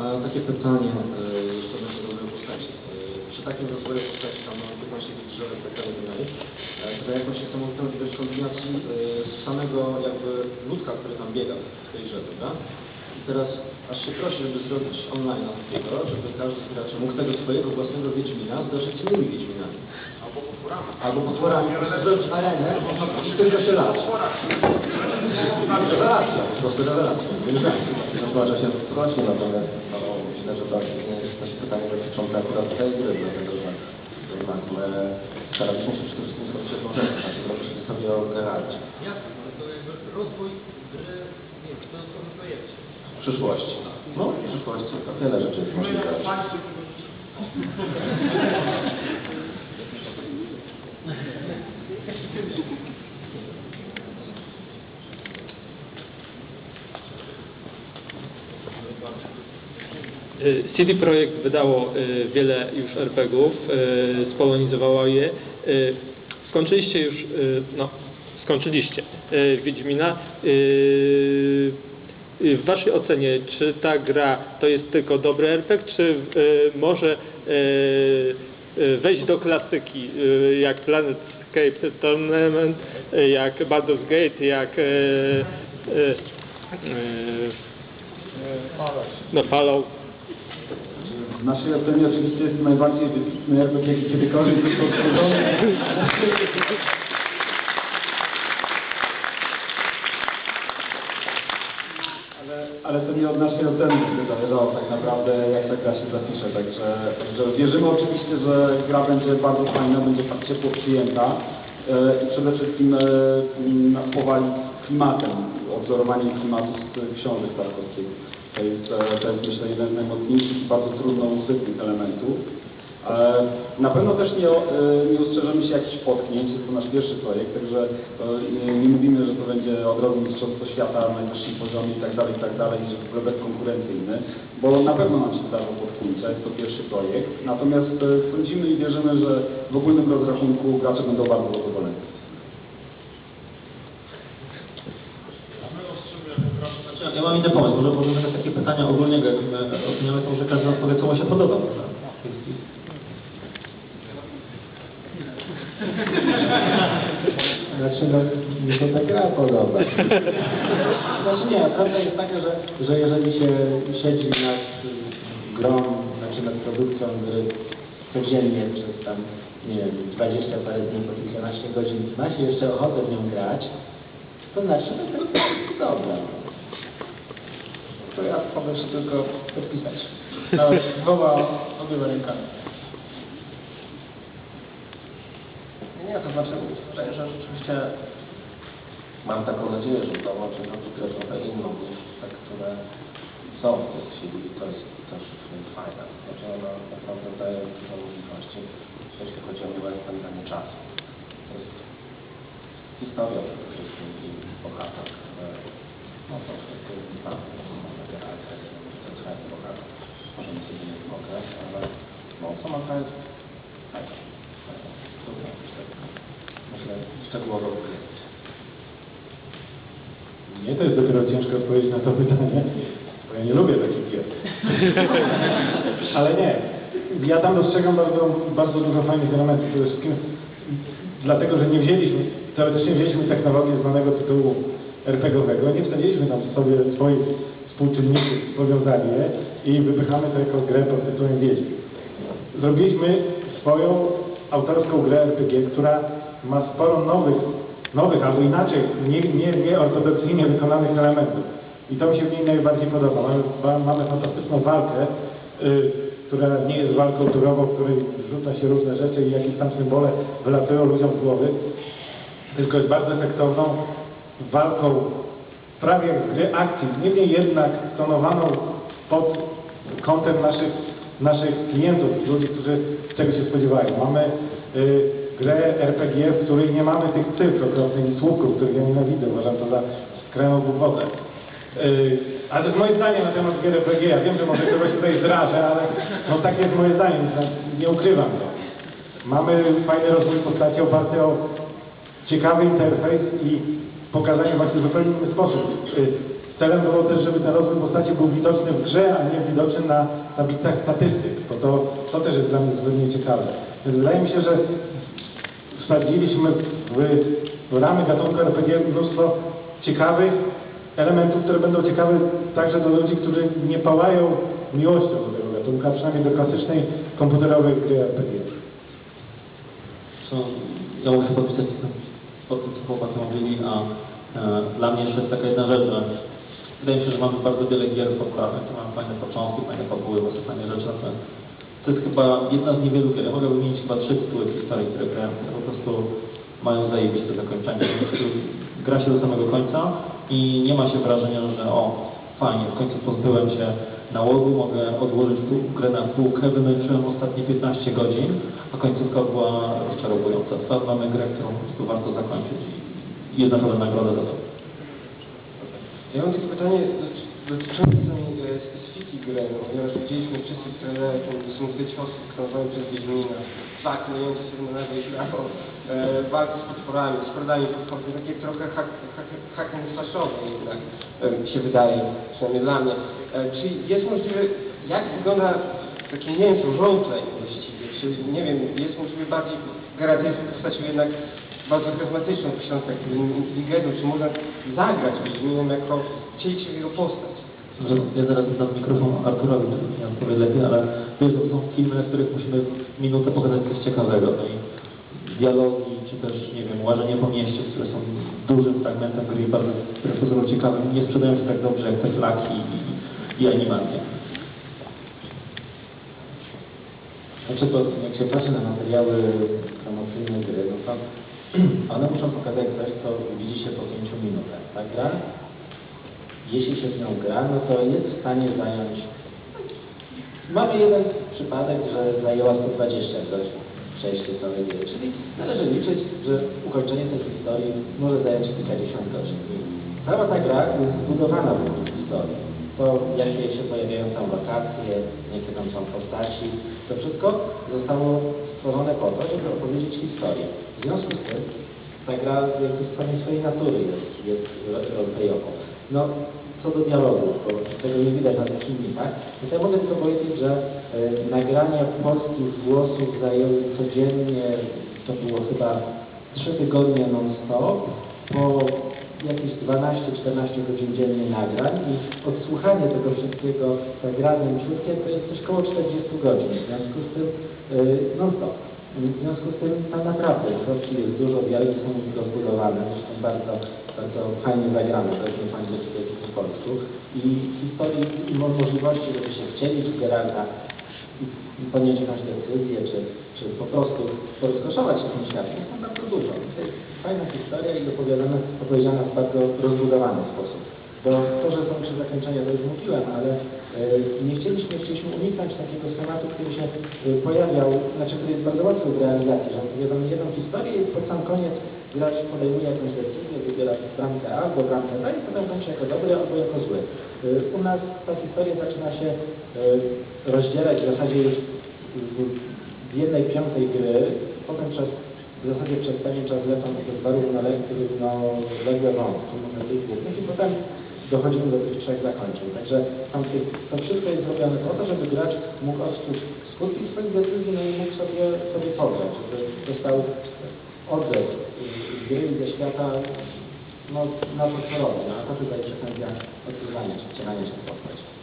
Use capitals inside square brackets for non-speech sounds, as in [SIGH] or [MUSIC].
A takie pytanie e, jeszcze odnośnie rozwoju postaci. E, Przy takim rozwoju postaci tam mamy 15 drzewek tak dalej, tak dalej, e, to jakąś niesamowitą ilość kombinacji z samego jakby ludka, który tam biega w tej grze, prawda? I teraz aż się prosi, żeby zrobić online takiego, żeby każdy z graczy mógł tego swojego własnego Wiedźmina zderzyć z innymi Wiedźminami. Albo potworami. Albo potworami, po prostu zrobić arenę i tylko się lać. Rewelacja, po prostu rewelacja. Zgłasza się prosi, natomiast to jest też pytanie dotyczące akurat tej gry, dlatego że my staraliśmy się przede wszystkim się na rzeczy, znaczy zrobiliśmy sobie o Geralcie Jasne, no to jakby rozwój gry, nie wiem, w dodatkowym projekcie. w przyszłości. No, w przyszłości to wiele rzeczy jest możliwe. Y, CD Projekt wydało y, wiele już RPGów, y, spolonizowało je. Y, Skończyliście już, y, no, skończyliście y, Wiedźmina. Y, y, W Waszej ocenie, czy ta gra to jest tylko dobry RPG, czy y, może y, y, wejść do klasyki, y, jak Planetscape Tournament, y, jak Baldur's Gate, jak y, y, y, no, Fallout? W naszej ocenie oczywiście jest najbardziej wybitny RPG, jaki kiedykolwiek został stworzony. Ale, ale to nie od naszej oceny będzie zależało tak naprawdę, jak ta gra się zapisze. Także, także wierzymy oczywiście, że gra będzie bardzo fajna, będzie tak ciepło przyjęta e, i przede wszystkim e, powali klimatem, odzorowaniem klimatu z książek Tarkowskich. To jest, e, to jest myślę jeden z najmocniejszych i bardzo trudno usypnych elementów. E, Na pewno też nie, e, nie ustrzeżemy się jakichś potknięć, jest to nasz pierwszy projekt, także nie, mówimy, że to będzie od razu mistrzostwo świata na najwyższym poziomie i tak dalej, i tak dalej, że w ogóle bezkonkurencyjny, bo na pewno nam się zdarzą potknięcia, jest to pierwszy projekt, natomiast sądzimy i wierzymy, że w ogólnym rozrachunku gracze będą bardzo zadowoleni. Znaczy, Ja mam inny pomysł, może możemy tak takie pytania ogólnego, jak my oceniamy to, że każdy odpowie, co mu się podoba. Znaczy, no, mi się ta gra podoba. Znaczy nie, prawda jest taka, że, że jeżeli się siedzi nad grą, znaczy nad produkcją gry codziennie przez tam, nie wiem, 20 parę dni po kilkanaście godzin, ma się jeszcze ochotę w nią grać, to znaczy, że to jest dobra. To ja mogę się tylko podpisać. Nawet dwoma, obiema rękami. Nie, to znaczy, że, rzeczywiście Mam taką nadzieję, że udało się grę trochę inną niż te, które są w tej chwili i to jest też fajne. Znaczy ona naprawdę daje dużo możliwości, jeśli chodzi o miłe spędzanie czasu. To jest historia przede wszystkim i bohater. Nie no to jest dopiero ciężko odpowiedzieć na to pytanie, bo ja nie lubię takich gier. [LAUGHS] Ale nie, ja tam dostrzegam bardzo, bardzo dużo fajnych elementów. Przede wszystkim dlatego, że nie wzięliśmy, teoretycznie wzięliśmy technologię znanego tytułu RPGowego, nie wsadziliśmy tam sobie swoich współczynników, powiązali je i wypychamy to jako grę pod tytułem Wiedźmin. Zrobiliśmy swoją autorską grę RPG, która ma sporo nowych, nowych albo inaczej, nie, nie, nie ortodoksyjnie wykonanych elementów. I to mi się w niej najbardziej podoba. Mamy, mamy fantastyczną walkę, y, która nie jest walką turową, w której rzuca się różne rzeczy i jakieś tam symbole wylatują ludziom z głowy, tylko jest bardzo efektowną walką prawie gry akcji, niemniej jednak stonowaną pod kątem naszych, naszych klientów, ludzi, którzy czego się spodziewają. Mamy y, grę RPG, w której nie mamy tych cyfr okropnych i słówków, których ja nienawidzę, uważam to za skrajną głupotę. Y, ale to jest moje zdanie na temat gier RPG. Ja wiem, że może kogoś tutaj zrażę, ale no tak jest moje zdanie, nie ukrywam to. Mamy fajny rozwój postaci oparty o ciekawy interfejs i pokazanie właśnie w zupełnie inny sposób. Celem było też, żeby ten rozwój postaci był widoczny w grze, a nie widoczny na tablicach statystyk, bo to, to też jest dla mnie zupełnie ciekawe. Więc wydaje mi się, że wsadziliśmy w, w ramy gatunku RPG mnóstwo ciekawych elementów, które będą ciekawe także dla ludzi, którzy nie pałają miłością do tego gatunku, a przynajmniej do klasycznej komputerowej gry RPG. Co, ja muszę podpisać tym, co chłopacy mówili, a e, dla mnie jeszcze jest taka jedna rzecz, że wydaje mi się, że mamy bardzo wiele gier które mają fajne początki, fajne fabuły, bardzo fajne rzeczy, to jest chyba jedna z niewielu gier. Ja mogę wymienić chyba trzy tytuły historii, które grałem, które po prostu mają zajebiste zakończenie. Gra się do samego końca i nie ma się wrażenia, że o, fajnie, w końcu pozbyłem się nałogu, mogę odłożyć pół, grę na półkę, wymęczyłem ostatnie 15 godzin, a końcówka była rozczarowująca. Teraz mamy grę, którą po prostu warto zakończyć i naprawdę nagroda za to. Ja mam takie pytanie doty- dotyczące specyfiki gry, ponieważ widzieliśmy wszyscy w to są dwie ciosy krążone przez Wiedźmina, tak, mające się na nazwie jako e, walki z potworami, prodami potworów, takie trochę hak, hak and slashowe jednak e, się wydaje, przynajmniej dla mnie. E, czy jest możliwe, jak wygląda takie, nie wiem, roleplay właściwie, czy nie wiem, jest możliwe bardziej grać z postacią jednak bardzo charyzmatyczną, pisząc takim inteligentną, czy można zagrać Wiedźminem jako w jego postać. Że ja zaraz dam mikrofon Arturowi, to nie lepiej, ale wiesz, są filmy, na których musimy minutę pokazać coś ciekawego. No i dialogi, czy też, nie wiem, łażenie po mieście, które są dużym fragmentem gry i bardzo pozorom ciekawym, nie sprzedają się tak dobrze jak te flaki i, i animacje. Znaczy, bo jak się patrzy na materiały promocyjne gry, no to [CLEARS THROAT] one muszą pokazać coś, co widzi się po 5 minutach. Ta gra, jeśli się z nią gra, no to jest w stanie zająć... Mamy jeden przypadek, że zajęła 120 godzin przejście całej gry, czyli należy liczyć, że ukończenie tej historii może zająć kilkadziesiąt godzin. Cała ta gra jest zbudowana wokół historii. To jakie się pojawiają tam lokacje, jakie tam są postaci, to wszystko zostało stworzone po to, żeby opowiedzieć historię. W związku z tym ta gra jakby stronie swojej natury jest, jest. No, co do dialogu, bo tego nie widać na tych filmikach, to ja mogę tylko powiedzieć, że e, nagrania polskich głosów zajęły codziennie, to było chyba 3 tygodnie non-stop, po jakieś 12-14 godzin dziennie nagrań i odsłuchanie tego wszystkiego razem wszystkie to jest coś koło 40 godzin. W związku z tym yy, non-stop. W związku z tym tam naprawdę środki jest dużo, dialogi są rozbudowane, zresztą bardzo, bardzo fajnie zagrane, jest fajnie powiedzieć po polsku i historii i mo- możliwości, żeby się wcielić w Geralta i podjąć jakąś decyzję, czy, czy po prostu porozkoszować się tym światem, jest tam bardzo dużo. To jest fajna historia i opowiadana, opowiedziana w bardzo rozbudowany sposób. Bo to, że są trzy zakończenia, to już mówiłem, ale e, nie chcieliśmy, chcieliśmy uniknąć takiego schematu, który się e, pojawiał, znaczy, który jest bardzo łatwy w realizacji, że opowiadamy jedną historię i pod sam koniec gracz podejmuje jakąś decyzję, wybiera bramkę A albo bramkę B i potem kończy jako dobry albo jako zły. E, U nas ta historia zaczyna się rozdzielać w zasadzie już w- jednej piątej gry, potem przez w zasadzie przez pewien czas lecą te dwa równoległe, równoległe wątki, głównych i potem dochodzimy do tych trzech zakończeń. Także tam to wszystko jest zrobione po to, żeby gracz mógł odczuć skutki swoich decyzji, no i mógł sobie, sobie pograć, żeby dostał oddech z gry i ze świata no, na to, co robi, no, to tutaj pretensja odgrywania czy wcielania się w.